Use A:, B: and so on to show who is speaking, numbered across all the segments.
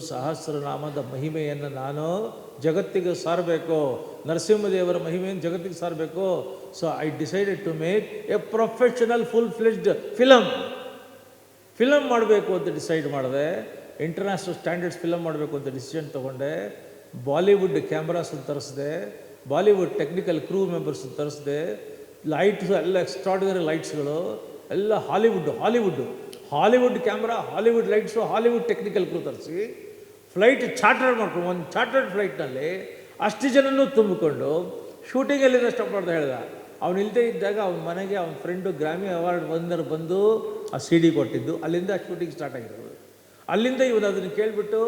A: ಸಹಸ್ರನಾಮದ ಮಹಿಮೆಯನ್ನು ನಾನು ಜಗತ್ತಿಗೆ ಸಾರಬೇಕು? ನರಸಿಂಹದೇವರ ಮಹಿಮೆಯನ್ನು ಜಗತ್ತಿಗೆ ಸಾರಬೇಕು? So I decided to make a professional full fledged film film ಮಾಡಬೇಕು ಅಂತ ಡಿಸೈಡ್ ಮಾಡಿದೆ. ಇಂಟರ್ನ್ಯಾಷನಲ್ ಸ್ಟ್ಯಾಂಡರ್ಡ್ಸ್ ಫಿಲಮ್ ಮಾಡಬೇಕು ಅಂತ ಡಿಸಿಷನ್ ತೊಗೊಂಡೆ. ಬಾಲಿವುಡ್ ಕ್ಯಾಮ್ರಾಸ್ ತರಿಸಿದೆ. ಬಾಲಿವುಡ್ ಟೆಕ್ನಿಕಲ್ ಕ್ರೂ ಮೆಂಬರ್ಸ್ ತರಿಸಿದೆ. ಲೈಟ್ಸ್ ಎಲ್ಲ ಎಕ್ಸ್ಟ್ರಾಡಿನರಿ ಲೈಟ್ಸ್ಗಳು ಎಲ್ಲ Hollywood Hollywood Hollywood camera Hollywood lights Hollywood technical crew ತರಿಸಿ. ಫ್ಲೈಟ್ ಚಾರ್ಟರ್ ಮಾಡ್ಕೊಂಡು, ಒಂದು ಚಾರ್ಟರ್ಡ್ ಫ್ಲೈಟ್ನಲ್ಲಿ ಅಷ್ಟು ಜನನೂ ತುಂಬಿಕೊಂಡು ಶೂಟಿಂಗಲ್ಲಿ ಸ್ಟಾಪ್ ಮಾಡ್ದೆ ಹೇಳ್ದ. ಅವ್ನು ಇಲ್ಲದೆ ಇದ್ದಾಗ ಅವನ ಮನೆಗೆ ಅವ್ನ ಫ್ರೆಂಡು ಗ್ರಾಮಿ ಅವಾರ್ಡ್ ಬಂದರು ಬಂದು ಆ ಸಿ ಡಿ ಕೊಟ್ಟಿದ್ದು. ಅಲ್ಲಿಂದ ಶೂಟಿಂಗ್ ಸ್ಟಾರ್ಟ್ ಆಗಿರೋದು. ಅಲ್ಲಿಂದ ಇವನು ಅದನ್ನು ಕೇಳಿಬಿಟ್ಟು,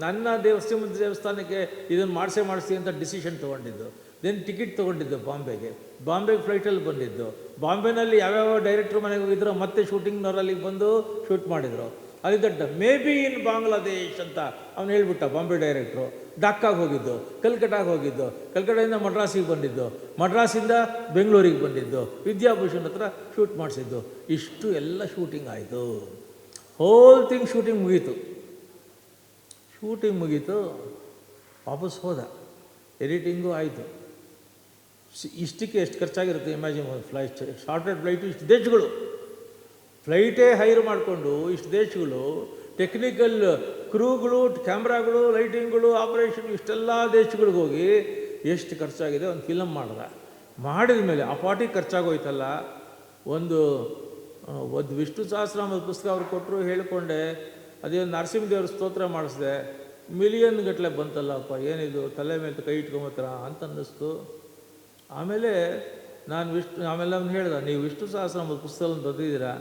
A: ನನ್ನ ದೇವಸ್ಥಾನ, ದೇವಸ್ಥಾನಕ್ಕೆ ಇದನ್ನು ಮಾಡಿಸೇ ಮಾಡಿಸಿ ಅಂತ ಡಿಸಿಷನ್ ತೊಗೊಂಡಿದ್ದು. ದೆನ್ ಟಿಕೆಟ್ ತೊಗೊಂಡಿದ್ದು ಬಾಂಬೆಗೆ. ಬಾಂಬೆಗೆ ಫ್ಲೈಟಲ್ಲಿ ಬಂದಿದ್ದು. ಬಾಂಬೆನಲ್ಲಿ ಯಾವ್ಯಾವ ಡೈರೆಕ್ಟ್ರ್ ಮನೆಗೆ ಹೋಗಿದ್ರು ಮತ್ತೆ ಶೂಟಿಂಗ್ನವರಲ್ಲಿಗೆ ಬಂದು ಶೂಟ್ ಮಾಡಿದರು. ಅಲ್ಲಿದ್ದ ಮೇ ಬಿ ಇನ್ ಬಾಂಗ್ಲಾದೇಶ್ ಅಂತ ಅವನು ಹೇಳ್ಬಿಟ್ಟ, ಬಾಂಬೆ ಡೈರೆಕ್ಟ್ರು. ಡಾಕಾಗೆ ಹೋಗಿದ್ದು, ಕಲ್ಕಟ್ಟಾಗೆ ಹೋಗಿದ್ದು, ಕಲ್ಕಟ್ಟಾದಿಂದ ಮಡ್ರಾಸಿಗೆ ಬಂದಿದ್ದು ಮಡ್ರಾಸಿಂದ ಬೆಂಗಳೂರಿಗೆ ಬಂದಿದ್ದು, ವಿದ್ಯಾಭೂಷಣ್ ಹತ್ರ ಶೂಟ್ ಮಾಡಿಸಿದ್ದು. ಇಷ್ಟು ಎಲ್ಲ ಶೂಟಿಂಗ್ ಆಯಿತು. ಹೋಲ್ ಥಿಂಗ್ ಶೂಟಿಂಗ್ ಮುಗೀತು. ಶೂಟಿಂಗ್ ಮುಗೀತು, ವಾಪಸ್ ಹೋದ. ಎಡಿಟಿಂಗು ಆಯಿತು. ಇಷ್ಟಕ್ಕೆ ಎಷ್ಟು ಖರ್ಚಾಗಿರುತ್ತೆ ಇಮ್ಯಾಜಿನ್ ಫ್ಲೈಟ್ ಶಾರ್ಟೆಡ್ ಫ್ಲೈಟು ಇಷ್ಟು ದೇಶಗಳು. ಫ್ಲೈಟೇ ಹೈರ್ ಮಾಡಿಕೊಂಡು ಇಷ್ಟು ದೇಶಗಳು ಟೆಕ್ನಿಕಲ್ ಕ್ರೂಗಳು, ಕ್ಯಾಮ್ರಾಗಳು ಲೈಟಿಂಗ್ಗಳು ಆಪರೇಷನ್ ಇಷ್ಟೆಲ್ಲ ದೇಶಗಳಿಗೆ ಹೋಗಿ ಎಷ್ಟು ಖರ್ಚಾಗಿದೆ ಒಂದು ಫಿಲಮ್ ಮಾಡ್ದ. ಮಾಡಿದ ಮೇಲೆ ಆ ಪಾಟಿಗೆ ಖರ್ಚಾಗೋಯ್ತಲ್ಲ. ಒಂದು ಒಂದು ವಿಷ್ಣು ಸಹಸ್ರನಾಮದ ಪುಸ್ತಕ ಅವ್ರು ಕೊಟ್ಟರು ಹೇಳಿಕೊಂಡೆ ಅದೇ ನರಸಿಂಹದೇವ್ರ ಸ್ತೋತ್ರ ಮಾಡಿಸಿದೆ. ಮಿಲಿಯನ್ ಗಟ್ಟಲೆ ಬಂತಲ್ಲಪ್ಪ, ಏನಿದು, ತಲೆ ಮೇಲೆ ಕೈ ಇಟ್ಕೊಂಬತ್ತರ ಅಂತ ಅನ್ನಿಸ್ತು. ಆಮೇಲೆ ನಾನು ವಿಷ್ಣು, ಆಮೇಲೆ ಅವ್ನು ಹೇಳ್ದೆ, ನೀವು ವಿಷ್ಣು ಸಹಸ್ರನಾಮದ ಪುಸ್ತಕವನ್ನು ಬರೆದಿದ್ದೀರಾ?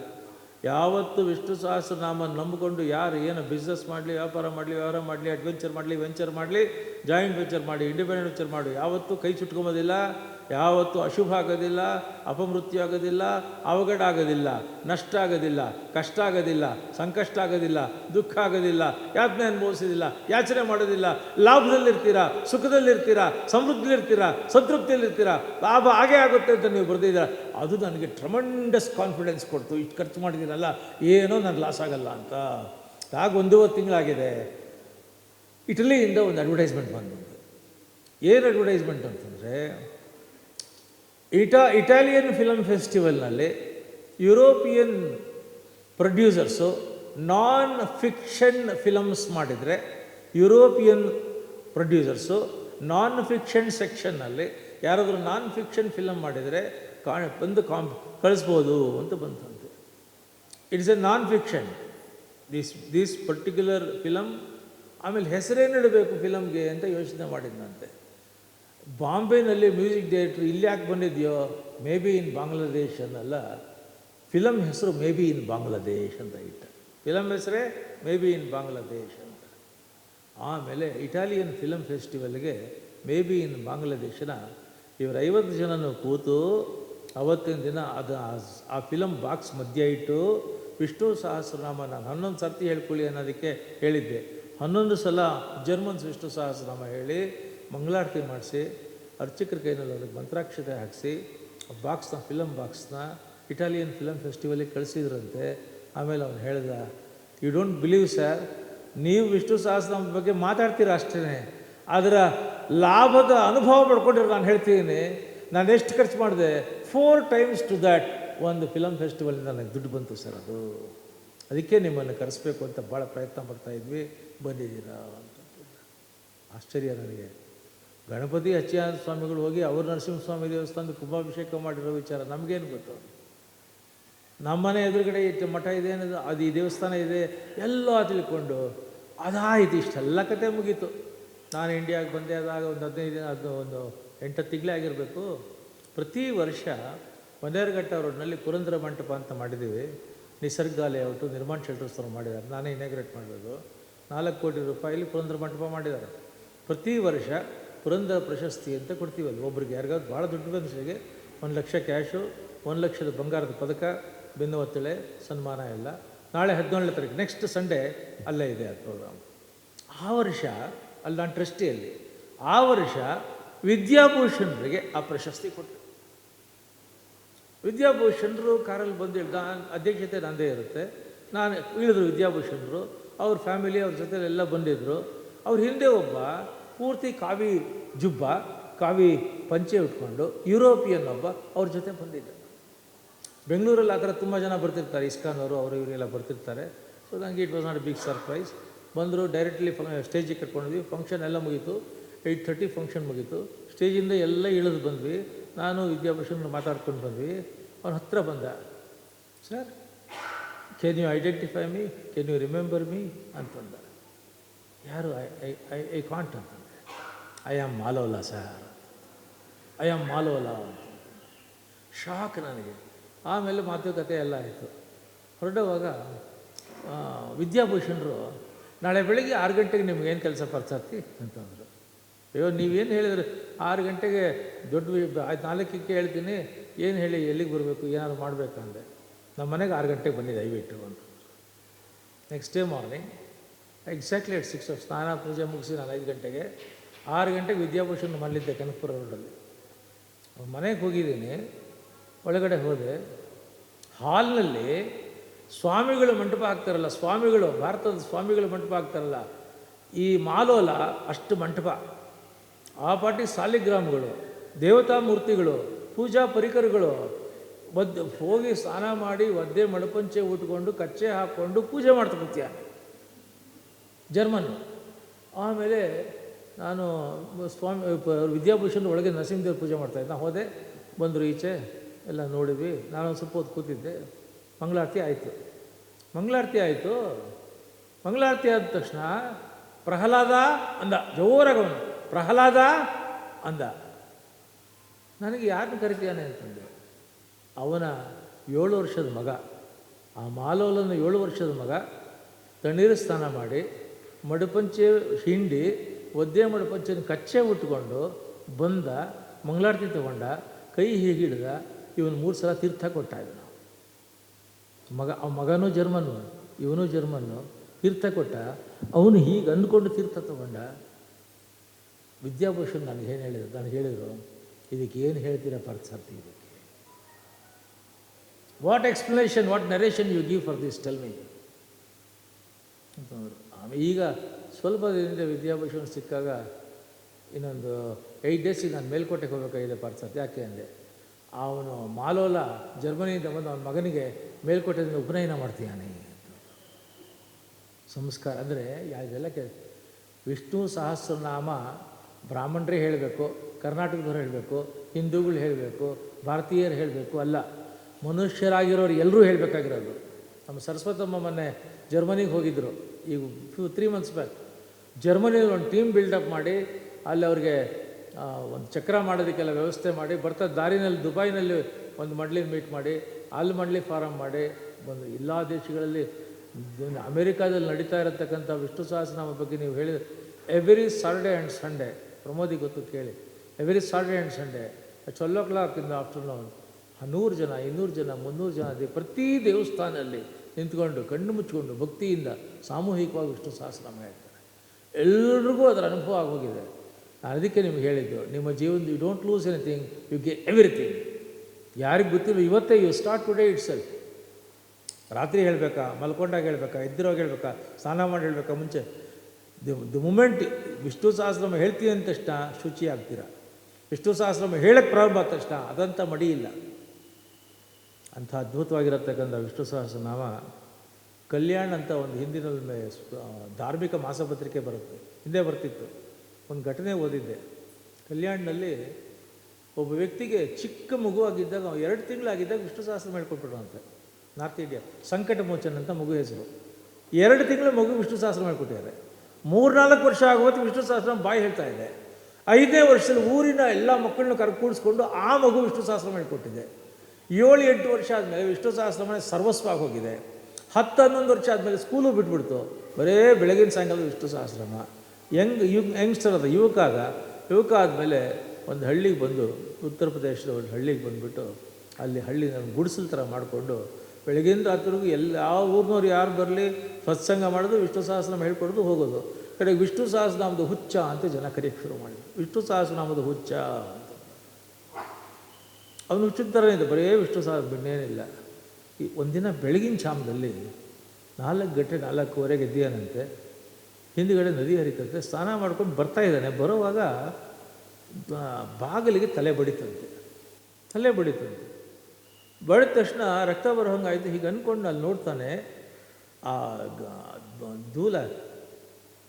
A: ಯಾವತ್ತು ವಿಷ್ಣು ಸಹಸ್ರನಾಮ ನಂಬಿಕೊಂಡು ಯಾರು ಏನು ಬಿಸ್ನೆಸ್ ಮಾಡಲಿ, ವ್ಯಾಪಾರ ಮಾಡಲಿ, ವ್ಯವಹಾರ ಮಾಡಲಿ ಅಡ್ವೆಂಚರ್ ಮಾಡಲಿ ವೆಂಚರ್ ಮಾಡಲಿ ಜಾಯಿಂಟ್ ವೆಂಚರ್ ಮಾಡಿ ಇಂಡಿಪೆಂಡೆಂಟ್ ವೆಂಚರ್ ಮಾಡಿ ಯಾವತ್ತೂ ಕೈ ಸುಟ್ಕೊಂಬೋದಿಲ್ಲ ಯಾವತ್ತೂ ಅಶುಭ ಆಗೋದಿಲ್ಲ, ಅಪಮೃತ್ಯು ಆಗೋದಿಲ್ಲ ಅವಘಡ ಆಗೋದಿಲ್ಲ ನಷ್ಟ ಆಗೋದಿಲ್ಲ, ಕಷ್ಟ ಆಗೋದಿಲ್ಲ, ಸಂಕಷ್ಟ ಆಗೋದಿಲ್ಲ, ದುಃಖ ಆಗೋದಿಲ್ಲ ಯಾತನೆ ಅನುಭವಿಸೋದಿಲ್ಲ ಯಾಚನೆ ಮಾಡೋದಿಲ್ಲ, ಲಾಭದಲ್ಲಿರ್ತೀರಾ, ಸುಖದಲ್ಲಿರ್ತೀರಾ ಸಮೃದ್ಧಿಲಿರ್ತೀರಾ ಸಂತೃಪ್ತಿಯಲ್ಲಿರ್ತೀರಾ, ಲಾಭ ಆಗೇ ಆಗುತ್ತೆ ಅಂತ ನೀವು ಬರೆದಿದ್ದೀರಾ. ಅದು ನನಗೆ ಟ್ರಮಂಡಸ್ ಕಾನ್ಫಿಡೆನ್ಸ್ ಕೊಡ್ತು. ಇಷ್ಟು ಖರ್ಚು ಮಾಡಿದ್ದೀನಲ್ಲ ಏನೋ ನನಗೆ ಲಾಸ್ ಆಗಲ್ಲ ಅಂತ. ಆಗ ಒಂದೂವರೆ ತಿಂಗಳಾಗಿದೆ. ಇಟಲಿಯಿಂದ ಒಂದು ಅಡ್ವರ್ಟೈಸ್ಮೆಂಟ್ ಬಂದು ಏನು ಅಡ್ವರ್ಟೈಸ್ಮೆಂಟ್ ಅಂತಂದರೆ ಇಟಾ, Italian film ಫೆಸ್ಟಿವಲ್ನಲ್ಲಿ European producers non fiction films ಮಾಡಿದರೆ ಯುರೋಪಿಯನ್ ಪ್ರೊಡ್ಯೂಸರ್ಸು ನಾನ್ ಫಿಕ್ಷನ್ ಸೆಕ್ಷನ್ನಲ್ಲಿ ಯಾರಾದರೂ ನಾನ್ ಫಿಕ್ಷನ್ ಫಿಲಮ್ ಮಾಡಿದರೆ ಕಾ, ಬಂದು ಕಾಂಪ್ ಕಳಿಸ್ಬೋದು ಅಂತ ಬಂತಂತೆ. It's a non fiction this this particular film ಆಮೇಲೆ ಹೆಸರೇನಿಡಬೇಕು ಫಿಲಮ್ಗೆ ಅಂತ ಯೋಚನೆ ಮಾಡಿದ್ನಂತೆ. ಬಾಂಬೆನಲ್ಲಿ ಮ್ಯೂಸಿಕ್ ಡೈರೆಕ್ಟ್ರ್ ಇಲ್ಲಿ ಯಾಕೆ ಬಂದಿದೆಯೋ, ಮೇ ಬಿ ಇನ್ ಬಾಂಗ್ಲಾದೇಶ್ ಅನ್ನಲ್ಲ. ಫಿಲಮ್ ಹೆಸರು ಮೇ ಬಿ ಇನ್ ಬಾಂಗ್ಲಾದೇಶ್ ಅಂತ ಇಟ್ಟ. ಫಿಲಮ್ ಹೆಸರೇ ಮೇ ಬಿ ಇನ್ ಬಾಂಗ್ಲಾದೇಶ್ ಅಂತ. ಆಮೇಲೆ ಇಟಾಲಿಯನ್ ಫಿಲಮ್ ಫೆಸ್ಟಿವಲ್ಗೆ ಮೇ ಬಿ ಇನ್ ಬಾಂಗ್ಲಾದೇಶನ ಇವರು ಐವತ್ತು ಜನನು ಕೂತು ಅವತ್ತಿನ ದಿನ ಅದು ಆ- ಫಿಲಮ್ ಬಾಕ್ಸ್ ಮಧ್ಯ ಇಟ್ಟು ವಿಷ್ಣು ಸಹಸ್ರನಾಮ ನಾನು ಹನ್ನೊಂದು ಸರ್ತಿ ಹೇಳ್ಕೊಳ್ಳಿ ಅನ್ನೋದಕ್ಕೆ ಹೇಳಿದ್ದೆ. ಹನ್ನೊಂದು ಸಲ ಜರ್ಮನ್ಸ್ ವಿಷ್ಣು ಸಹಸ್ರನಾಮ ಹೇಳಿ ಮಂಗಳಾರತಿ ಮಾಡಿಸಿ, ಅರ್ಚಕರ ಕೈನಲ್ಲಿ ಅವ್ರಿಗೆ ಮಂತ್ರಾಕ್ಷತೆ ಹಾಕಿಸಿ, ಬಾಕ್ಸ್ನ ಫಿಲಮ್ ಬಾಕ್ಸ್ನ, ಇಟಾಲಿಯನ್ ಫಿಲಮ್ ಫೆಸ್ಟಿವಲಿಗೆ ಕಳಿಸಿದ್ರಂತೆ. ಆಮೇಲೆ ಅವನು ಹೇಳ್ದ ಯು ಡೋಂಟ್ ಬಿಲೀವ್ ಸರ್ ನೀವು ವಿಷ್ಣು ಸಹಸ್ರನಾಮದ ಬಗ್ಗೆ ಮಾತಾಡ್ತೀರ ಅಷ್ಟೇ ಅದರ ಲಾಭದ ಅನುಭವ ಪಡ್ಕೊಂಡಿರೋ ನಾನು ಹೇಳ್ತೀನಿ. ನಾನು ಎಷ್ಟು ಖರ್ಚು ಮಾಡಿದೆ? ಫೋರ್ ಟೈಮ್ಸ್ ಟು ದ್ಯಾಟ್ ಒಂದು ಫಿಲಮ್ ಫೆಸ್ಟಿವಲಿಂದ ನನಗೆ ದುಡ್ಡು ಬಂತು ಸರ್ ಅದು. ಅದಕ್ಕೆ ನಿಮ್ಮನ್ನು ಕರೆಸ್ಬೇಕು ಅಂತ ಭಾಳ ಪ್ರಯತ್ನ ಪಡ್ತಾಯಿದ್ವಿ ಬಂದಿದ್ದೀರಾ? ಅಂತ ಆಶ್ಚರ್ಯ ನನಗೆ. ಗಣಪತಿ ಅಚ್ಚಿಯಾನಂದ ಸ್ವಾಮಿಗಳು ಹೋಗಿ ಅವರು ನರಸಿಂಹಸ್ವಾಮಿ ದೇವಸ್ಥಾನದ ಕುಂಭಾಭಿಷೇಕ ಮಾಡಿರೋ ವಿಚಾರ ನಮಗೇನು ಗೊತ್ತು? ನಮ್ಮನೆ ಎದುರುಗಡೆ ಇಟ್ಟು ಮಠ ಇದೆ ಅನ್ನೋದು, ಅದು ಈ ದೇವಸ್ಥಾನ ಇದೆ, ಎಲ್ಲ ತಿಳ್ಕೊಂಡು ಅದಾಯಿತು, ಇಷ್ಟೆಲ್ಲ ಕತೆ ಮುಗೀತು. ನಾನು ಇಂಡಿಯಾಗೆ ಬಂದೆ ಆದಾಗ ಒಂದು ಹದಿನೈದು ದಿನ, ಅದು ಒಂದು ಎಂಟತ್ತು ತಿಂಗಳೇ ಆಗಿರಬೇಕು. ಪ್ರತಿ ವರ್ಷ ಮನೇರ್ಘಟ್ಟ ರೋಡ್ನಲ್ಲಿ ಪುರಂದ್ರ ಮಂಟಪ ಅಂತ ಮಾಡಿದ್ದೀವಿ. ನಿಸರ್ಗಾಲಯ ಲೇಔಟು ನಿರ್ಮಾಣ ಶೆಲ್ಟರ್ಸ್ ಅವ್ರು ಮಾಡಿದ್ದಾರೆ. ನಾನೇ ಇನಾಗ್ರೇಟ್ ಮಾಡಿರೋದು. ನಾಲ್ಕು ಕೋಟಿ ರೂಪಾಯಿಲಿ ಪುರಂದ್ರ ಮಂಟಪ ಮಾಡಿದ್ದಾರೆ. ಪ್ರತಿ ವರ್ಷ ಪುರಂದರ ಪ್ರಶಸ್ತಿ ಅಂತ ಕೊಡ್ತೀವಲ್ಲ ಒಬ್ರಿಗೆ ಯಾರಿಗಾದ್ರು ಭಾಳ ದುಡ್ಡು ಮನುಷ್ಯರಿಗೆ ಒಂದು ಲಕ್ಷ ಕ್ಯಾಶು ಒಂದು ಲಕ್ಷದ ಬಂಗಾರದ ಪದಕ ಬೆನ್ನು ಒತ್ತಳೆ ಸನ್ಮಾನ ಎಲ್ಲ. ನಾಳೆ ಹದಿನೇಳನೇ ತಾರೀಕು ನೆಕ್ಸ್ಟ್ ಸಂಡೇ ಅಲ್ಲೇ ಇದೆ ಆ ಪ್ರೋಗ್ರಾಮ್ ಆ ವರ್ಷ ಅಲ್ಲಿ ನಾನು ಟ್ರಸ್ಟಿಯಲ್ಲಿ, ಆ ವರ್ಷ ವಿದ್ಯಾಭೂಷಣರಿಗೆ ಆ ಪ್ರಶಸ್ತಿ ಕೊಟ್ಟರು ವಿದ್ಯಾಭೂಷಣರು ಕಾರಲ್ಲಿ ಬಂದು ನಾನು ಅಧ್ಯಕ್ಷತೆ ನಂದೇ ಇರುತ್ತೆ. ನಾನು ಇಳಿದ್ರು ವಿದ್ಯಾಭೂಷಣರು, ಅವ್ರ ಫ್ಯಾಮಿಲಿ ಅವ್ರ ಜೊತೆ ಎಲ್ಲ ಬಂದಿದ್ದರು ಅವ್ರ ಹಿಂದೆ ಒಬ್ಬ ಪೂರ್ತಿ ಕಾವಿ ಜುಬ್ಬ, ಕಾವಿ ಪಂಚೆ ಉಟ್ಕೊಂಡು ಯುರೋಪಿಯನ್ ಒಬ್ಬ ಅವ್ರ ಜೊತೆ ಬಂದಿದ್ದ. ಬೆಂಗಳೂರಲ್ಲಿ ಆ ಥರ ತುಂಬ ಜನ ಬರ್ತಿರ್ತಾರೆ ಇಸ್ಕಾನ್ ಅವರು ಅವರು ಇವರೆಲ್ಲ ಬರ್ತಿರ್ತಾರೆ. ಸೊ ನನಗೆ it was not big surprise ಬಂದರು ಡೈರೆಕ್ಟ್ಲಿ ಫ ಸ್ಟೇಜಿಗೆ ಕಟ್ಕೊಂಡ್ವಿ ಫಂಕ್ಷನ್ ಎಲ್ಲ ಮುಗೀತು. ಏಯ್ಟ್ ಥರ್ಟಿ ಫಂಕ್ಷನ್ ಮುಗೀತು. ಸ್ಟೇಜಿಂದ ಎಲ್ಲ ಇಳಿದು ಬಂದ್ವಿ. ನಾನು ವಿದ್ಯಾಭೂಷಣ ಮಾತಾಡ್ಕೊಂಡು ಬಂದ್ವಿ. ಅವನ ಹತ್ರ ಬಂದ. Sir can you identify me can you remember me ಅಂತಂದ. ಯಾರು? ಐ ಐ ಐ ಕಾಂಟ್ ಅಂತಂದೆ I am Malola sir I am Malola shock ನನಗೆ. ಆಮೇಲೆ ಮಾತುಕತೆ ಎಲ್ಲ ಆಯಿತು. ಹೊರಡುವಾಗ ವಿದ್ಯಾಭೂಷಣರು, ನಾಳೆ ಬೆಳಿಗ್ಗೆ ಆರು ಗಂಟೆಗೆ ನಿಮ್ಗೇನು ಕೆಲಸ ಪರ್ಚಾತಿ? ಅಂತಂದರು ಅಯ್ಯೋ, ನೀವೇನು ಹೇಳಿದ್ರೆ? ಆರು ಗಂಟೆಗೆ ದೊಡ್ಡ ಆಯ್ತು, ನಾಲ್ಕಕ್ಕೆ ಹೇಳ್ತೀನಿ. ಏನು ಹೇಳಿ, ಎಲ್ಲಿಗೆ ಬರಬೇಕು, ಏನಾದ್ರು ಮಾಡಬೇಕಂದೆ ನಮ್ಮ ಮನೆಗೆ ಆರು ಗಂಟೆಗೆ ಬಂದಿದ್ದೆ ದಯವಿಟ್ಟು ಅಂತ. Next day morning exactly at six ಸ್ನಾನ ಪೂಜೆ ಮುಗಿಸಿ ನಾನು ಐದು ಗಂಟೆಗೆ ಆರು ಗಂಟೆಗೆ ವಿದ್ಯಾಭೂಷಣ ಮಲ್ಲಿದ್ದೆ ಕನಕಪುರ ರೋಡಲ್ಲಿ. ಮನೆಗೆ ಹೋಗಿದ್ದೀನಿ. ಒಳಗಡೆ ಹೋದೆ. ಹಾಲ್ನಲ್ಲಿ ಸ್ವಾಮಿಗಳು ಮಂಟಪ ಆಗ್ತಾರಲ್ಲ ಸ್ವಾಮಿಗಳು, ಭಾರತದ ಸ್ವಾಮಿಗಳು ಮಂಟಪ ಆಗ್ತಾರಲ್ಲ ಈ ಮಾಲೋಲ ಅಷ್ಟು ಮಂಟಪ. ಆ ಪಾಟಿ ಸಾಲಿಗ್ರಾಮಗಳು, ದೇವತಾ ಮೂರ್ತಿಗಳು, ಪೂಜಾ ಪರಿಕರಗಳು, ಒದ್ದು ಹೋಗಿ ಸ್ನಾನ ಮಾಡಿ ಒದ್ದೆ ಮಡಪಂಚೆ ಉಟ್ಕೊಂಡು ಕಚ್ಚೆ ಹಾಕ್ಕೊಂಡು ಪೂಜೆ ಮಾಡ್ತಾ ಜರ್ಮನ್ ಆಮೇಲೆ ನಾನು ಸ್ವಾಮಿ ವಿದ್ಯಾಭೂಷಣ ಒಳಗೆ ನರಸಿಂಹದೇವ್ರ ಪೂಜೆ ಮಾಡ್ತಾಯಿದ್ದೆ ನಾನು ಹೋದೆ, ಬಂದರು ಈಚೆ, ಎಲ್ಲ ನೋಡಿದ್ವಿ. ನಾನು ಸ್ವಲ್ಪ ಹೊತ್ತು ಕೂತಿದ್ದೆ. ಮಂಗಳಾರತಿ ಆಯಿತು. ಮಂಗಳಾರತಿ ಆಯಿತು. ಮಂಗಳಾರತಿ ಆದ ತಕ್ಷಣ ಪ್ರಹ್ಲಾದ ಅಂದ. ಜೋರಾಗ ಅವನು ಪ್ರಹ್ಲಾದ ಅಂದ. ನನಗೆ ಯಾರನ್ನು ಕರಿತೀಯಾನೆ ಅಂತಂದೆ. ಅವನ ಏಳು ವರ್ಷದ ಮಗ. ಆ ಮಾಲೋಲನ ಏಳು ವರ್ಷದ ಮಗ ತಣ್ಣೀರು ಸ್ನಾನ ಮಾಡಿ, ಮಡುಪಂಚೆ ಹಿಂಡಿ ಒದ್ದೆ ಮಡುಪಂಚೆನ ಕಚ್ಚೆ ಉಟ್ಕೊಂಡು ಬಂದ, ಮಂಗಳಾರತಿ ತಗೊಂಡ, ಕೈ ಹೀಗೆ ಹಿಡ್ದ, ಇವನು ಮೂರು ಸಲ ತೀರ್ಥ ಕೊಟ್ಟ ಇವನು ಮಗ, ಆ ಮಗನೂ ಜರ್ಮನ್ನು ಇವನು ಜರ್ಮನ್ನು ತೀರ್ಥ ಕೊಟ್ಟ, ಅವನು ಹೀಗೆ ಅಂದ್ಕೊಂಡು ತೀರ್ಥ ತಗೊಂಡ. ವಿದ್ಯಾಭೂಷಣ್ ನನಗೆ ಏನು ಹೇಳಿದ್ರು? ನನಗೆ ಹೇಳಿದರು, ಇದಕ್ಕೆ ಏನು ಹೇಳ್ತೀರಾ ಪರ್ಸರ್ತಿ ಇದಕ್ಕೆ? What explanation what narration you give for this tell me ಈಗ ಸ್ವಲ್ಪ ದಿನದಿಂದ ವಿದ್ಯಾಭೂಷಣ್ ಸಿಕ್ಕಾಗ ಇನ್ನೊಂದು ಏಯ್ಟ್ ಡೇಸಿಗೆ ನಾನು ಮೇಲ್ಕೋಟೆಗೆ ಹೋಗಬೇಕಾಗಿದೆ ಪಾರ್ಸತ್ ಯಾಕೆ ಅಂದೆ? ಅವನು ಮಾಲೋಲ ಜರ್ಮನಿಯಿಂದ ಬಂದು ಅವನ ಮಗನಿಗೆ ಮೇಲ್ಕೋಟೆಯಿಂದ ಉಪನಯನ ಮಾಡ್ತೀಯಾನೆ ಸಂಸ್ಕಾರ ಅಂದರೆ ಯಾವುದೆಲ್ಲ ಕೆ ವಿಷ್ಣು ಸಹಸ್ರನಾಮ ಬ್ರಾಹ್ಮಣರೇ ಹೇಳಬೇಕು, ಕರ್ನಾಟಕದವ್ರು ಹೇಳಬೇಕು, ಹಿಂದೂಗಳು ಹೇಳಬೇಕು, ಭಾರತೀಯರು ಹೇಳಬೇಕು ಅಲ್ಲ. ಮನುಷ್ಯರಾಗಿರೋರು ಎಲ್ಲರೂ ಹೇಳಬೇಕಾಗಿರೋದು. ನಮ್ಮ ಸರಸ್ವತಮ್ಮ ಮೊನ್ನೆ ಜರ್ಮನಿಗೆ ಹೋಗಿದ್ದರು ಈಗ ಫ್ಯೂ ತ್ರೀ ಮಂತ್ಸ್ ಬ್ಯಾಕ್ ಜರ್ಮನಿಯಲ್ಲಿ ಒಂದು ಟೀಮ್ ಬಿಲ್ಡಪ್ ಮಾಡಿ, ಅಲ್ಲಿ ಅವ್ರಿಗೆ ಒಂದು ಚಕ್ರ ಮಾಡೋದಕ್ಕೆಲ್ಲ ವ್ಯವಸ್ಥೆ ಮಾಡಿ, ಬರ್ತಾ ದಾರಿನಲ್ಲಿ ದುಬೈನಲ್ಲಿ ಒಂದು ಮಂಡ್ಲಿನ ಮೀಟ್ ಮಾಡಿ, ಅಲ್ಲಿ ಮಂಡ್ಲಿ ಫಾರಮ್ ಮಾಡಿ, ಬಂದು ಎಲ್ಲ ದೇಶಗಳಲ್ಲಿ ಅಮೇರಿಕಾದಲ್ಲಿ ನಡೀತಾ ಇರತಕ್ಕಂಥ ವಿಷ್ಣು ಸಹಸ್ರನಾಮ ಬಗ್ಗೆ ನೀವು ಹೇಳಿದ ಎವ್ರಿ ಸಾಟರ್ಡೆ ಆ್ಯಂಡ್ ಸಂಡೇ ಪ್ರಮೋದಿ ಗೊತ್ತು ಕೇಳಿ every Saturday and Sunday twelve o'clock in afternoon ನೂರು ಜನ ಇನ್ನೂರು ಜನ, ಮುನ್ನೂರು ಜನ ಪ್ರತಿ ದೇವಸ್ಥಾನದಲ್ಲಿ ನಿಂತ್ಕೊಂಡು, ಕಣ್ಣು ಮುಚ್ಕೊಂಡು ಭಕ್ತಿಯಿಂದ ಸಾಮೂಹಿಕವಾಗಿ ವಿಷ್ಣು ಸಹಸ್ರನಾಮ ಹೇಳ್ತಾರೆ. ಎಲ್ರಿಗೂ ಅದರ ಅನುಭವ ಆಗೋಗಿದೆ. ನಾನು ಅದಕ್ಕೆ ನಿಮ್ಗೆ ಹೇಳಿದ್ದು, ನಿಮ್ಮ ಜೀವನ you don't lose anything you get everything ಯಾರಿಗೆ ಗೊತ್ತಿಲ್ಲ, ಇವತ್ತೇ you start today it's self ರಾತ್ರಿ ಹೇಳಬೇಕಾ, ಮಲ್ಕೊಂಡಾಗ ಹೇಳಬೇಕಾ, ಎದ್ದಿರೋವಾಗ ಹೇಳಬೇಕಾ, ಸ್ನಾನ ಮಾಡಿ ಹೇಳ್ಬೇಕಾ, ಮುಂಚೆ. ದಿ ದಿ ಮೂಮೆಂಟ್ ವಿಷ್ಣು ಸಹಸ್ರಮ ಹೇಳ್ತೀನಿ ಅಂದ ತಕ್ಷಣ ಶುಚಿ ಆಗ್ತೀರಾ. ವಿಷ್ಣು ಸಹಸ್ರಮ ಹೇಳಕ್ಕೆ ಪ್ರಾರಂಭ ಆದ ತಕ್ಷಣ ಅದಂತ ಮಡಿ ಇಲ್ಲ. ಅಂಥ ಅದ್ಭುತವಾಗಿರತಕ್ಕಂಥ ವಿಷ್ಣು ಸಹಸ್ರನಾಮ ಕಲ್ಯಾಣ್ ಅಂತ ಒಂದು ಹಿಂದಿನ ಧಾರ್ಮಿಕ ಮಾಸಪತ್ರಿಕೆ ಬರುತ್ತೆ. ಹಿಂದೆ ಬರ್ತಿತ್ತು. ಒಂದು ಘಟನೆ ಓದಿದ್ದೆ. ಕಲ್ಯಾಣ್ನಲ್ಲಿ ಒಬ್ಬ ವ್ಯಕ್ತಿಗೆ ಚಿಕ್ಕ ಮಗುವಾಗಿದ್ದಾಗ ಎರಡು ತಿಂಗಳಾಗಿದ್ದಾಗ ವಿಷ್ಣು ಸಹಸ್ರ ಅಂತೆ ನಾರ್ತ್ ಇಂಡಿಯಾ, ಸಂಕಟ ಮೋಚನ್ ಅಂತ ಮಗು ಹೆಸರು. ಎರಡು ತಿಂಗಳ ಮಗು ವಿಷ್ಣು ಸಹಸ್ರ ಮಾಡಿಕೊಟ್ಟಿದ್ದಾರೆ ಮೂರ್ನಾಲ್ಕು ವರ್ಷ ಆಗುವತ್ತು ವಿಷ್ಣು ಸಹಸ್ರ ಬಾಯಿ ಹೇಳ್ತಾ ಇದೆ. ಐದೇ ವರ್ಷದಲ್ಲಿ ಊರಿನ ಎಲ್ಲ ಮಕ್ಕಳನ್ನ ಕರ್ ಕೂಡಿಸ್ಕೊಂಡು ಆ ಮಗು ವಿಷ್ಣು ಸಹಸ್ರ ಮಾಡಿಕೊಟ್ಟಿದೆ ಏಳು ಎಂಟು ವರ್ಷ ಆದಮೇಲೆ ವಿಷ್ಣು ಸಹಸ್ರನಾಮ ಸರ್ವಸ್ವ ಆಗೋಗಿದೆ. ಹತ್ತು ಹನ್ನೊಂದು ವರ್ಷ ಆದಮೇಲೆ ಸ್ಕೂಲು ಬಿಟ್ಬಿಡ್ತು. ಬರೇ ಬೆಳಗಿನ ಸಾಯಂಕಾಲ ವಿಷ್ಣು ಸಹಸ್ರಮ. ಯಂಗ್ ಯುಗ್ ಯಂಗ್ಸ್ಟರ್ ಅದ ಯುವಕ ಆಗ ಯುವಕ ಆದಮೇಲೆ ಒಂದು ಹಳ್ಳಿಗೆ ಬಂದು, ಉತ್ತರ ಪ್ರದೇಶದ ಒಂದು ಹಳ್ಳಿಗೆ ಬಂದುಬಿಟ್ಟು ಅಲ್ಲಿ ಹಳ್ಳಿ ನಾನು ಗುಡಿಸಲು ಥರ ಮಾಡಿಕೊಂಡು ಬೆಳಗಿನ ರಾತ್ರಿಗೂ ಎಲ್ಲ ಯಾವ ಊರಿನವ್ರು ಯಾರು ಬರಲಿ? ಸತ್ಸಂಗ ಮಾಡೋದು, ವಿಷ್ಣು ಸಹಸ್ರನಾಮ ಹೇಳ್ಕೊಡೋದು, ಹೋಗೋದು. ಕಡೆಗೆ ವಿಷ್ಣು ಸಹಸ್ರನಾಮದ ಹುಚ್ಚ ಅಂತ ಜನ ಕರೆಯೋಕ್ಕೆ ಶುರು ಮಾಡಿದ್ರು. ವಿಷ್ಣು ಸಹಸ್ರನಾಮದ ಹುಚ್ಚ ಅಂತ. ಅವನು ಹುಚ್ಚಿದ ಥರನೇ ಇದೆ ಬರೀ ವಿಷ್ಣು ಸಹಸ್ರ ಬಿನ್ನೇನಿಲ್ಲ ಈ ಒಂದಿನ ಬೆಳಗಿನ ಚಾಮದಲ್ಲಿ ನಾಲ್ಕು ಗಂಟೆ ನಾಲ್ಕೂವರೆಗೆ ಎದ್ದೀಯಾನಂತೆ ಹಿಂದುಗಡೆ ನದಿ ಹರಿತಂತೆ, ಸ್ನಾನ ಮಾಡ್ಕೊಂಡು ಬರ್ತಾ ಇದ್ದಾನೆ. ಬರುವಾಗ ಬಾಗಿಲಿಗೆ ತಲೆ ಬಡಿತಂತೆ. ತಲೆ ಬಡಿತಂತೆ. ಬಡಿದ ತಕ್ಷಣ ರಕ್ತ ಬರೋ ಹಂಗಾಯ್ತು. ಹೀಗೆ ಅಂದ್ಕೊಂಡು ಅಲ್ಲಿ ನೋಡ್ತಾನೆ, ಆ ದೂಲ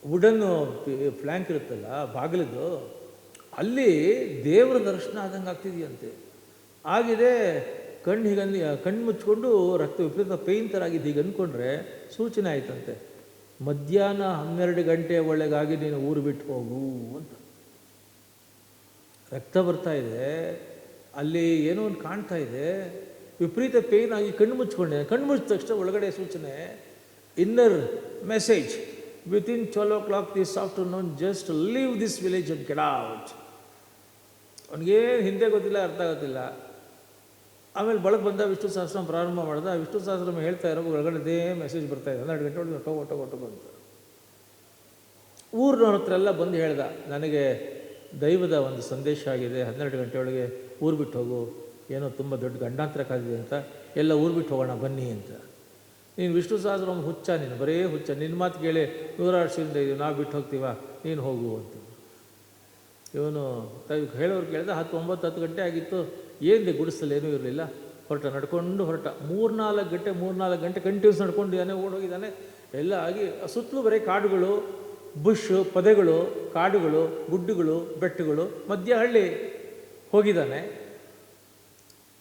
A: ವುಡನ್ನು ಫ್ಲ್ಯಾಂಕ್ ಇರುತ್ತಲ್ಲ ಬಾಗಿಲಿದ್ದು ಅಲ್ಲಿ ದೇವರ ದರ್ಶನ ಆದಂಗೆ ಆಗ್ತಿದೆಯಂತೆ. ಆಗಿದೆ ಕಣ್ಣು ಹೀಗಂದು ಕಣ್ಣು ಮುಚ್ಕೊಂಡು ರಕ್ತ ವಿಪರೀತ ಪೇಯ್ನ್ ಥರ ಆಗಿದ್ದು ಹೀಗೆ ಅಂದ್ಕೊಂಡ್ರೆ ಸೂಚನೆ ಆಯ್ತಂತೆ. ಮಧ್ಯಾಹ್ನ ಹನ್ನೆರಡು ಗಂಟೆ ಒಳಗಾಗಿ ನೀನು ಊರು ಬಿಟ್ಟು ಹೋಗು ಅಂತ. ರಕ್ತ ಬರ್ತಾ ಇದೆ, ಅಲ್ಲಿ ಏನೋ ಒಂದು ಕಾಣ್ತಾ ಇದೆ. ವಿಪರೀತ ಪೇಯ್ನ್ ಆಗಿ ಕಣ್ಣು ಮುಚ್ಕೊಂಡೆ. ಕಣ್ಣು ಮುಚ್ಚಿದ ತಕ್ಷಣ ಒಳಗಡೆ ಸೂಚನೆ inner message within twelve o'clock this afternoon just leave this village and get out ಅವನಿಗೇನು ಹಿಂದೆ ಗೊತ್ತಿಲ್ಲ, ಅರ್ಥ ಗೊತ್ತಿಲ್ಲ ಆಮೇಲೆ ಬಳಕೆ ಬಂದ ವಿಷ್ಣು ಸಹಸ್ರ ಪ್ರಾರಂಭ ಮಾಡಿದೆ ಆ ವಿಷ್ಣು ಸಹಸ್ರ ಹೇಳ್ತಾ ಇರೋ ಒಳಗಡೆ ಮೆಸೇಜ್ ಬರ್ತಾ ಇದೆ. ಹನ್ನೆರಡು ಗಂಟೆ ಒಳಗೆ ಟೋ ಒಟ್ಟು ಒಟ್ಟೋ ಬಂತು ಊರಿನವ್ರ ಹತ್ರ ಎಲ್ಲ ಬಂದು ಹೇಳ್ದ, ನನಗೆ ದೈವದ ಒಂದು ಸಂದೇಶ ಆಗಿದೆ. ಹನ್ನೆರಡು ಗಂಟೆ ಒಳಗೆ ಊರು ಬಿಟ್ಟು ಹೋಗು. ಏನೋ ತುಂಬ ದೊಡ್ಡ ಗಂಡಾಂತರ ಕಾದಿದೆ ಅಂತ. ಎಲ್ಲ ಊರು ಬಿಟ್ಟು ಹೋಗೋಣ, ಬನ್ನಿ ಅಂತ. ನೀನು ವಿಷ್ಣು ಸಹಸ್ರ ಹುಚ್ಚ, ನೀನು ಬರೇ ಹುಚ್ಚ. ನಿನ್ನ ಮಾತು ಕೇಳಿ ನೂರಾರು ಶಿಲ್ದ ಇದೀವಿ. ನಾವು ಬಿಟ್ಟು ಹೋಗ್ತೀವ? ನೀನು ಹೋಗು ಅಂತ. ಇವನು ಹೇಳೋರು ಕೇಳಿದ ಹತ್ತು ಒಂಬತ್ತು ಹತ್ತು ಗಂಟೆ ಆಗಿತ್ತು. ಏನಿದೆ ಗುಡಿಸಲು ಏನೂ ಇರಲಿಲ್ಲ. ಹೊರಟ ನಡ್ಕೊಂಡು ಹೊರಟ ಮೂರ್ನಾಲ್ಕು ಗಂಟೆ ಮೂರ್ನಾಲ್ಕು ಗಂಟೆ ಕಂಟಿನ್ಯೂಸ್ ನಡ್ಕೊಂಡಿದ್ದಾನೆ ಓಡೋಗಿದ್ದಾನೆ. ಎಲ್ಲ ಆಗಿ ಸುತ್ತಲೂ ಬರೀ ಕಾಡುಗಳು ಬುಷ್ ಪೊದೆಗಳು, ಕಾಡುಗಳು, ಗುಡ್ಡುಗಳು, ಬೆಟ್ಟಗಳು ಮಧ್ಯ ಹಳ್ಳಿ ಹೋಗಿದ್ದಾನೆ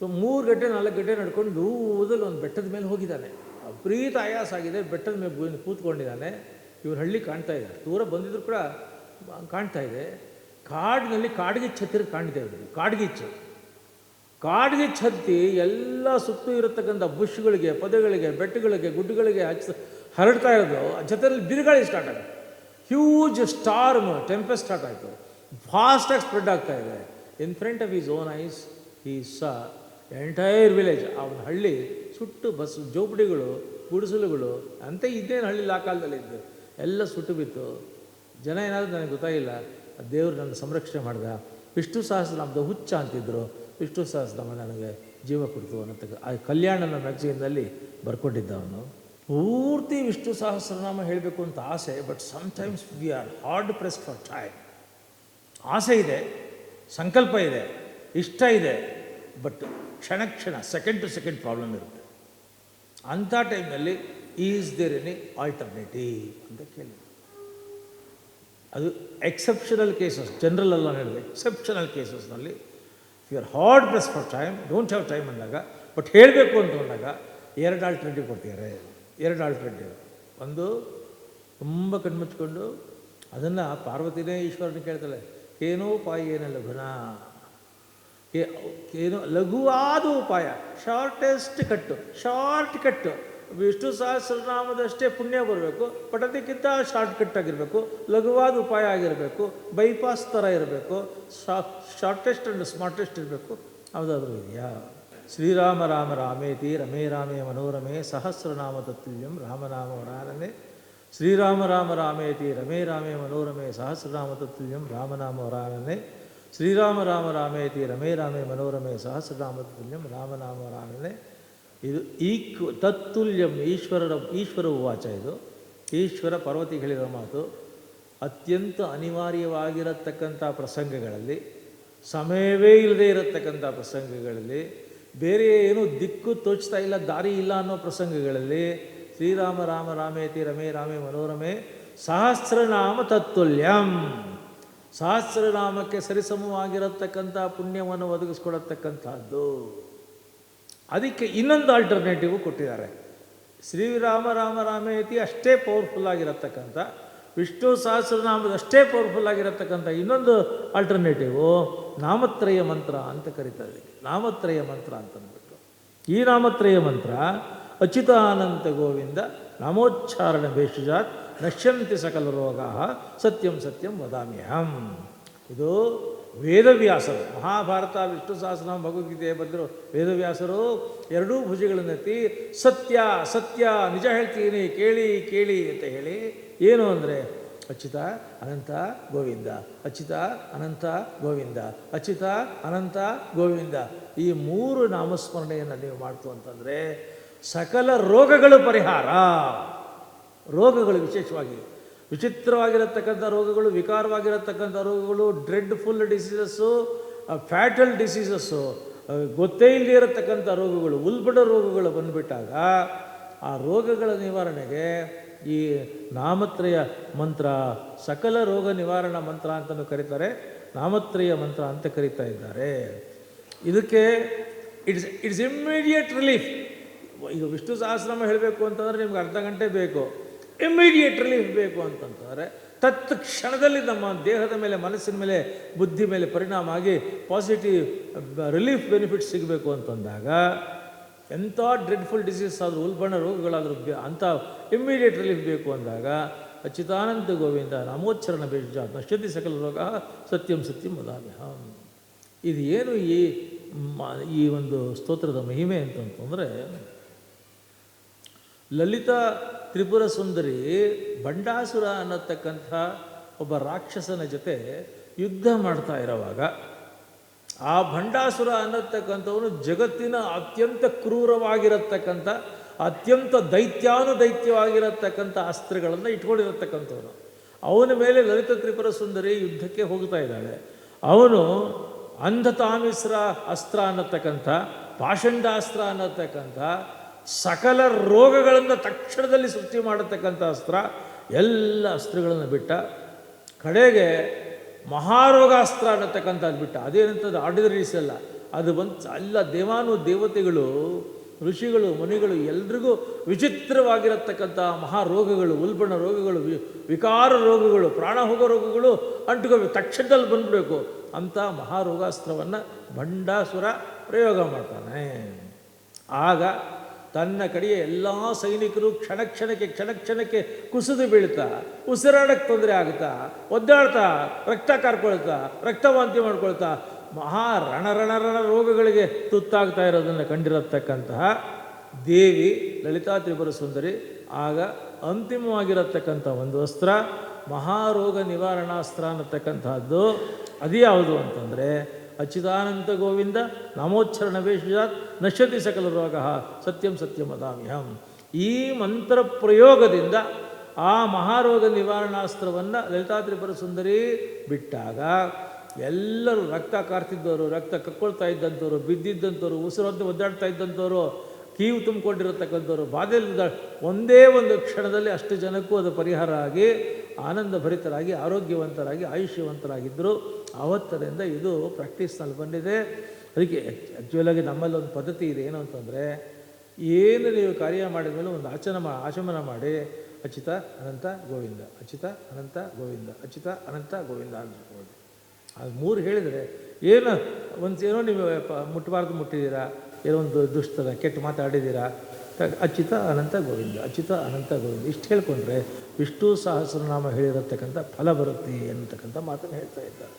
A: ಮೂರು ಗಂಟೆ, ನಾಲ್ಕು ಗಂಟೆ ನಡ್ಕೊಂಡು ದೂರದಲ್ಲಿ ಒಂದು ಬೆಟ್ಟದ ಮೇಲೆ ಹೋಗಿದ್ದಾನೆ. ಅಪ್ರೀತ ಆಯಾಸ ಆಗಿದೆ. ಬೆಟ್ಟದ ಮೇಲೆ ಕೂತ್ಕೊಂಡಿದ್ದಾನೆ. ಇವ್ರ ಹಳ್ಳಿ ಕಾಣ್ತಾ ಇದೆ. ದೂರ ಬಂದಿದ್ರು ಕೂಡ ಕಾಣ್ತಾ ಇದೆ. ಕಾಡಿನಲ್ಲಿ ಕಾಡ್ಗಿಚ್ಚು ಹತ್ತಿರ ಕಾಣ್ತಾ ಇದ್ರು ಕಾಡ್ಗಿಚ್ಚು ಕಾಡ್ಗಿಚ್ಚು ಛತ್ತಿ ಎಲ್ಲ ಸುತ್ತು ಇರತಕ್ಕಂಥ ಬುಷ್ಗಳಿಗೆ, ಪೊದೆಗಳಿಗೆ, ಬೆಟ್ಟಗಳಿಗೆ, ಗುಡ್ಡಗಳಿಗೆ ಹಚ್ಚ ಹರಡ್ತಾ ಇರೋದು. ಆ ಜೊತೆಯಲ್ಲಿ ಬಿರುಗಾಳಿ ಸ್ಟಾರ್ಟ್ ಆಗುತ್ತೆ ಹ್ಯೂಜ್ ಸ್ಟಾರ್ಮ್ ಟೆಂಪೆಸ್ಟ್ ಸ್ಟಾರ್ಟ್ ಆಯಿತು. ಫಾಸ್ಟಾಗಿ ಸ್ಪ್ರೆಡ್ ಆಗ್ತಾ ಇದೆ. In front of his own eyes ಈ ಸ ಎಂಟೈರ್ ವಿಲೇಜ್ ಅವನ ಹಳ್ಳಿ ಸುಟ್ಟು ಬಸ್, ಜೋಪಡಿಗಳು, ಗುಡಿಸಲುಗಳು, ಅಂತ ಇದ್ದೇನು ಹಳ್ಳಿಲಿ ಆ ಕಾಲದಲ್ಲಿ ಇದ್ದು ಎಲ್ಲ ಸುಟ್ಟು ಬಿತ್ತು. ಜನ ಏನಾದರೂ ನನಗೆ ಗೊತ್ತಾಗಿಲ್ಲ ದೇವರು ನನ್ನ ಸಂರಕ್ಷಣೆ ಮಾಡಿದ. ವಿಷ್ಣು ಸಹಸ್ರನಾಮದ ಹುಚ್ಚ ಅಂತಿದ್ರು. ವಿಷ್ಣು ಸಹಸ್ರನಾಮ ನನಗೆ ಜೀವ ಕೊಡ್ತು ಅನ್ನತಕ್ಕ ಆ ಕಲ್ಯಾಣನ ಮ್ಯಾಗಝೀನಲ್ಲಿ ಬರ್ಕೊಂಡಿದ್ದ ಅವನು ಪೂರ್ತಿ ವಿಷ್ಣು ಸಹಸ್ರನಾಮ ಹೇಳಬೇಕು ಅಂತ ಆಸೆ but sometimes we are hard press for time ಆಸೆ ಇದೆ, ಸಂಕಲ್ಪ ಇದೆ, ಇಷ್ಟ ಇದೆ ಬಟ್ ಕ್ಷಣ ಕ್ಷಣ ಸೆಕೆಂಡ್ ಟು ಸೆಕೆಂಡ್ ಪ್ರಾಬ್ಲಮ್ ಇರುತ್ತೆ. ಅಂಥ ಟೈಮ್ನಲ್ಲಿ ಈಸ್ ದೇರ್ ಎನಿ ಆಲ್ಟರ್ನೇಟಿವ್ ಅಂತ ಕೇಳಿ ಅದು ಎಕ್ಸೆಪ್ಷನಲ್ ಕೇಸಸ್ ಜನರಲ್ ಅಲ್ಲ ಹೇಳಿದೆ exceptional ಕೇಸಸ್ನಲ್ಲಿ you are hard press for time, don't have time ಅಂದಾಗ, ಬಟ್ ಹೇಳಬೇಕು ಅಂತ ಅಂದಾಗ ಎರಡು ಆಲ್ಟರ್ನೇಟಿವ್ ಕೊಡ್ತಿದ್ದಾರೆ ಎರಡು ಆಲ್ಟರ್ನೇಟಿವ್. ಒಂದು ತುಂಬ ಕಣ್ಮುಚ್ಕೊಂಡು ಅದನ್ನು ಪಾರ್ವತಿನೇ ಈಶ್ವರನ ಕೇಳ್ತಾಳೆ ಏನ ಲಘುನ ಏನೋ ಏನು ಲಘುವಾದ ಉಪಾಯ ಶಾರ್ಟೆಸ್ಟ್ ಕಟ್ಟು ಶಾರ್ಟ್ ಕಟ್ಟು ವಿಷ್ಣು ಸಹಸ್ರನಾಮದಷ್ಟೇ ಪುಣ್ಯ ಬರಬೇಕು ಬಟ್ ಶಾರ್ಟ್ಕಟ್ ಶಾರ್ಟ್ ಕಟ್ ಆಗಿರಬೇಕು, ಲಘುವಾದ ಉಪಾಯ ಆಗಿರಬೇಕು ಬೈಪಾಸ್ ಥರ ಇರಬೇಕು ಶಾರ್ಟೆಸ್ಟ್ ಅಂಡ್ ಸ್ಮಾರ್ಟೆಸ್ಟ್ ಇರಬೇಕು. ಯಾವುದಾದ್ರೂ ಇದೆಯಾ? ಶ್ರೀರಾಮ ರಾಮ ರಾಮೇತಿ, ರಮೇ ರಾಮೇ ಮನೋರಮೆ, ಸಹಸ್ರನಾಮ ತತ್ವ್ಯಂ ರಾಮನಾಮ ವರಾನನೆ. ಶ್ರೀರಾಮ ರಾಮ ರಾಮೇತಿ, ರಮೇ ರಾಮೇ ಮನೋರಮೆ, ಸಹಸ್ರನಾಮ ತತ್ವ್ಯಂ ರಾಮನಾಮ ವರಾನನೆ. ಶ್ರೀರಾಮ ರಾಮ ರಾಮೇತಿ, ರಮೇ ರಾಮೇ ಮನೋರಮೆ, ಸಹಸ್ರನಾಮ ತತ್ವ್ಯಂ ರಾಮನಾಮ ವರಾನನೆ. ಇದು ಈಕ್ ತತ್ತುಲ್ಯಂ ಈಶ್ವರರ, ಈಶ್ವರ ಉವಾಚ ಇದು. ಈಶ್ವರ ಪರ್ವತಿ ಹೇಳಿರೋ ಮಾತು ಅತ್ಯಂತ ಅನಿವಾರ್ಯವಾಗಿರತಕ್ಕಂಥ ಪ್ರಸಂಗಗಳಲ್ಲಿ, ಸಮಯವೇ ಇಲ್ಲದೆ ಇರತಕ್ಕಂಥ ಪ್ರಸಂಗಗಳಲ್ಲಿ, ಬೇರೆ ಏನು ದಿಕ್ಕು ತೋಚ್ತಾ ಇಲ್ಲ, ದಾರಿ ಇಲ್ಲ ಅನ್ನೋ ಪ್ರಸಂಗಗಳಲ್ಲಿ ಶ್ರೀರಾಮ, ರಾಮ, ರಾಮೇತಿ, ರಮೇ, ರಾಮೇ, ಮನೋರಮೆ, ಸಹಸ್ರನಾಮ ತತ್ತುಲ್ಯಂ. ಸಹಸ್ರನಾಮಕ್ಕೆ ಸರಿಸಮವಾಗಿರತಕ್ಕಂಥ ಪುಣ್ಯವನ್ನು ಒದಗಿಸ್ಕೊಡತಕ್ಕಂಥದ್ದು. ಅದಕ್ಕೆ ಇನ್ನೊಂದು ಆಲ್ಟರ್ನೇಟಿವ್ ಕೊಟ್ಟಿದ್ದಾರೆ. ಶ್ರೀರಾಮ ರಾಮ ರಾಮೇತಿ ಅಷ್ಟೇ ಪವರ್ಫುಲ್ ಆಗಿರತಕ್ಕಂಥ, ವಿಷ್ಣು ಸಹಸ್ರನಾಮದ ಅಷ್ಟೇ ಪವರ್ಫುಲ್ ಆಗಿರತಕ್ಕಂಥ ಇನ್ನೊಂದು ಆಲ್ಟರ್ನೇಟಿವು ನಾಮತ್ರಯ ಮಂತ್ರ ಅಂತ ಕರೀತಾರೆ. ನಾಮತ್ರಯ ಮಂತ್ರ ಅಂತ ಅಂದ್ಬಿಟ್ಟು. ಈ ನಾಮತ್ರಯ ಮಂತ್ರ ಅಚ್ಯುತಾನಂತ ಗೋವಿಂದ ನಾಮೋಚ್ಚಾರಣ ಭೇಷಜಾತ್ ನಶ್ಯಂತಿ ಸಕಲ ರೋಗ ಸತ್ಯಂ ಸತ್ಯಂ ವದಾಮ್ಯಹಂ. ಇದು ವೇದವ್ಯಾಸರು. ಮಹಾಭಾರತ ವಿಷ್ಣು ಸಹಸ್ರ ಭಗವದ್ಗೀತೆ ಬಂದರು ವೇದವ್ಯಾಸರು ಎರಡೂ ಭುಜಗಳನ್ನೆತ್ತಿ ಸತ್ಯ ಸತ್ಯ, ನಿಜ ಹೇಳ್ತೀನಿ, ಕೇಳಿ ಕೇಳಿ ಅಂತ ಹೇಳಿ ಏನು ಅಂದರೆ, ಅಚ್ಯುತ, ಅನಂತ, ಗೋವಿಂದ. ಅಚ್ಯುತ, ಅನಂತ, ಗೋವಿಂದ. ಅಚ್ಯುತ, ಅನಂತ, ಗೋವಿಂದ. ಈ ಮೂರು ನಾಮಸ್ಮರಣೆಯನ್ನು ನೀವು ಮಾಡ್ತು ಅಂತಂದರೆ, ಸಕಲ ರೋಗಗಳು ಪರಿಹಾರ. ರೋಗಗಳು ವಿಶೇಷವಾಗಿ ವಿಚಿತ್ರವಾಗಿರತಕ್ಕಂಥ ರೋಗಗಳು, ವಿಕಾರವಾಗಿರತಕ್ಕಂಥ ರೋಗಗಳು ಡ್ರೆಡ್ಫುಲ್ ಡಿಸೀಸಸ್ಸು ಫ್ಯಾಟಲ್ ಡಿಸೀಸಸ್ಸು ಗೊತ್ತೇ ಇಲ್ಲದೆ ಇರತಕ್ಕಂಥ ರೋಗಗಳು ಉಲ್ಬಡ ರೋಗಗಳು ಬಂದುಬಿಟ್ಟಾಗ ಆ ರೋಗಗಳ ನಿವಾರಣೆಗೆ ಈ ನಾಮತ್ರಯ ಮಂತ್ರ, ಸಕಲ ರೋಗ ನಿವಾರಣಾ ಮಂತ್ರ ಅಂತಲೂ ಕರೀತಾರೆ. ನಾಮತ್ರಯ ಮಂತ್ರ ಅಂತ ಕರೀತಾ ಇದ್ದಾರೆ. ಇದಕ್ಕೆ ಇಟ್ಸ್ ಇಟ್ಸ್ ಇಮ್ಮಿಡಿಯೇಟ್ ರಿಲೀಫ್ ಈಗ ವಿಷ್ಣು ಸಹಸ್ರನಾಮ ಹೇಳಬೇಕು ಅಂತಂದರೆ ನಿಮ್ಗೆ ಅರ್ಧ ಗಂಟೆ ಬೇಕು. ಇಮ್ಮಿಡಿಯೇಟ್ ರಿಲೀಫ್ ಬೇಕು ಅಂತಂತಂದರೆ ತತ್ ಕ್ಷಣದಲ್ಲಿ ನಮ್ಮ ದೇಹದ ಮೇಲೆ, ಮನಸ್ಸಿನ ಮೇಲೆ, ಬುದ್ಧಿ ಮೇಲೆ ಪರಿಣಾಮ ಆಗಿ ಪಾಸಿಟಿವ್ ರಿಲೀಫ್ ಬೆನಿಫಿಟ್ ಸಿಗಬೇಕು ಅಂತಂದಾಗ ಎಂಥ ಡ್ರೆಡ್ಫುಲ್ ಡಿಸೀಸ್ ಆದರೂ, ಉಲ್ಬಣ ರೋಗಗಳಾದರೂ ಅಂಥ ಇಮ್ಮಿಡಿಯೇಟ್ ರಿಲೀಫ್ ಬೇಕು ಅಂದಾಗ ಅಚ್ಯುತಾನಂದ ಗೋವಿಂದ ನಾಮೋಚ್ಚರಣ ಬೇಜ ನಶ್ಯತಿ ಸಕಲ ರೋಗ ಸತ್ಯಂ ಸತ್ಯಂ ವದಾಮ್ಯಹಂ ಇದು ಏನು ಈ ಈ ಒಂದು ಸ್ತೋತ್ರದ ಮಹಿಮೆ ಅಂತಂತಂದರೆ ಲಲಿತಾ ತ್ರಿಪುರ ಸುಂದರಿ ಬಂಡಾಸುರ ಅನ್ನತಕ್ಕಂಥ ಒಬ್ಬ ರಾಕ್ಷಸನ ಜೊತೆ ಯುದ್ಧ ಮಾಡ್ತಾ ಇರೋವಾಗ ಆ ಭಂಡಾಸುರ ಅನ್ನತಕ್ಕಂಥವನು ಜಗತ್ತಿನ ಅತ್ಯಂತ ಕ್ರೂರವಾಗಿರತಕ್ಕಂಥ, ಅತ್ಯಂತ ದೈತ್ಯಾನುದೈತ್ಯವಾಗಿರತಕ್ಕಂಥ ಅಸ್ತ್ರಗಳನ್ನು ಇಟ್ಕೊಂಡಿರತಕ್ಕಂಥವನು. ಅವನ ಮೇಲೆ ಲಲಿತ ತ್ರಿಪುರ ಸುಂದರಿ ಯುದ್ಧಕ್ಕೆ ಹೋಗ್ತಾ ಇದ್ದಾಳೆ. ಅವನು ಅಂಧತಾಮಿಸ್ರ ಅಸ್ತ್ರ ಅನ್ನತಕ್ಕಂಥ, ಪಾಷಂಡಾಸ್ತ್ರ ಅನ್ನತಕ್ಕಂಥ ಸಕಲ ರೋಗಗಳನ್ನು ತಕ್ಷಣದಲ್ಲಿ ಸೃಷ್ಟಿ ಮಾಡತಕ್ಕಂಥ ಅಸ್ತ್ರ, ಎಲ್ಲ ಅಸ್ತ್ರಗಳನ್ನು ಬಿಟ್ಟ, ಕಡೆಗೆ ಮಹಾರೋಗಾಸ್ತ್ರ ಅನ್ನತಕ್ಕಂಥದ್ದು ಬಿಟ್ಟ. ಅದೇನಂತದ್ದು? ಆರ್ಡಿನರೀಸ್ ಅಲ್ಲ. ಅದು ಬಂತು ಎಲ್ಲ ದೇವಾನು ದೇವತೆಗಳು, ಋಷಿಗಳು, ಮುನಿಗಳು ಎಲ್ರಿಗೂ ವಿಚಿತ್ರವಾಗಿರತಕ್ಕಂಥ ಮಹಾರೋಗಗಳು, ಉಲ್ಬಣ ರೋಗಗಳು ವಿಕಾರ ರೋಗಗಳು ಪ್ರಾಣ ಹೋಗೋ ರೋಗಗಳು ಅಂಟುಕೋಬೇಕು. ತಕ್ಷಣದಲ್ಲಿ ಬಂದ್ಬಿಡಬೇಕು. ಅಂತ ಮಹಾರೋಗಾಸ್ತ್ರವನ್ನು ಭಂಡಾಸುರ ಪ್ರಯೋಗ ಮಾಡ್ತಾನೆ. ಆಗ ತನ್ನ ಕಡೆಯ ಎಲ್ಲ ಸೈನಿಕರು ಕ್ಷಣ ಕ್ಷಣಕ್ಕೆ ಕ್ಷಣ ಕ್ಷಣಕ್ಕೆ ಕುಸಿದು ಬೀಳ್ತಾ ಉಸಿರಾಡಕ್ಕೆ ತೊಂದರೆ ಆಗುತ್ತಾ ಒದ್ದಾಡ್ತಾ, ರಕ್ತ ಕಾರ್ಕೊಳ್ತಾ, ರಕ್ತವಾಂತಿ ಮಾಡ್ಕೊಳ್ತಾ, ಮಹಾ ರಣರಣರಣ ರಣ ರಣ ರೋಗಗಳಿಗೆ ತುತ್ತಾಗ್ತಾ ಇರೋದನ್ನು ಕಂಡಿರತಕ್ಕಂತಹ ದೇವಿ ಲಲಿತಾ ತ್ರಿಪುರ ಸುಂದರಿ, ಆಗ ಅಂತಿಮವಾಗಿರತಕ್ಕಂಥ ಒಂದು ಅಸ್ತ್ರ ಮಹಾರೋಗ ನಿವಾರಣಾಸ್ತ್ರ ಅನ್ನತಕ್ಕಂಥದ್ದು ಅದು ಯಾವುದು ಅಂತಂದರೆ ಅಚ್ಯುತಾನಂತ ಗೋವಿಂದ ನಾಮೋಚ್ಚರಣ ವೇಷಾತ್ ನಶ್ಯತಿ ಸಕಲ ರೋಗ, ಸತ್ಯಂ ಸತ್ಯಂ ವದಾಮ್ಯಹಂ ಈ ಮಂತ್ರ ಪ್ರಯೋಗದಿಂದ ಆ ಮಹಾರೋಗ ನಿವಾರಣಾಸ್ತ್ರವನ್ನು ಲಲಿತಾತ್ರಿಪರ ಸುಂದರಿ ಬಿಟ್ಟಾಗ ಎಲ್ಲರೂ ರಕ್ತ ಕಾರ್ತಿದ್ದವರು, ರಕ್ತ ಕಕ್ಕೊಳ್ತಾ ಇದ್ದಂಥವ್ರು, ಬಿದ್ದಿದ್ದಂಥವ್ರು ಅಂತ ಒದ್ದಾಡ್ತಾ ಇದ್ದಂಥವ್ರು, ಕೀವು ತುಂಬಿಕೊಂಡಿರತಕ್ಕಂಥವ್ರು, ಬಾಧೆಯಲ್ಲಿ ಒಂದೇ ಒಂದು ಕ್ಷಣದಲ್ಲಿ ಅಷ್ಟು ಜನಕ್ಕೂ ಅದು ಪರಿಹಾರ ಆಗಿ ಆನಂದ ಭರಿತರಾಗಿ ಆರೋಗ್ಯವಂತರಾಗಿ ಆಯುಷ್ಯವಂತರಾಗಿದ್ದರು ಆವತ್ತರಿಂದ ಇದು ಪ್ರಾಕ್ಟೀಸ್ನಲ್ಲಿ ಬಂದಿದೆ ಅದಕ್ಕೆ ಆ್ಯಕ್ಚುಲಾಗಿ ನಮ್ಮಲ್ಲಿ ಒಂದು ಪದ್ಧತಿ ಇದೆ ಏನು ಅಂತಂದರೆ, ಏನು ನೀವು ಕಾರ್ಯ ಮಾಡಿದ ಒಂದು ಆಚನ ಮಾ, ಆಚಮನ ಮಾಡಿ ಅಚಿತ ಅನಂತ, ಗೋವಿಂದ ಅಚಿತ ಅನಂತ, ಗೋವಿಂದ ಅಚಿತ ಅನಂತ, ಗೋವಿಂದ ಹೇಳ್ಬೋದು. ಅದು ಮೂರು ಹೇಳಿದರೆ, ಏನು, ಒಂದು ಏನೋ ನೀವು ಮುಟ್ಟಬಾರ್ದು ಮುಟ್ಟಿದ್ದೀರಾ ಏನೋ ಒಂದು ದುಷ್ಟದ ಕೆಟ್ಟು ಮಾತಾಡಿದ್ದೀರಾ ಅಚ್ಯುತ ಅನಂತ ಗೋವಿಂದ ಅಚ್ಯುತ ಅನಂತ ಗೋವಿಂದ. ಇಷ್ಟು ಹೇಳ್ಕೊಂಡ್ರೆ ವಿಷ್ಣು ಸಹಸ್ರನಾಮ ಹೇಳಿರತಕ್ಕಂಥ ಫಲ ಬರುತ್ತೆ ಅನ್ನತಕ್ಕಂಥ ಮಾತನ್ನು ಹೇಳ್ತಾ ಇದ್ದಾರೆ.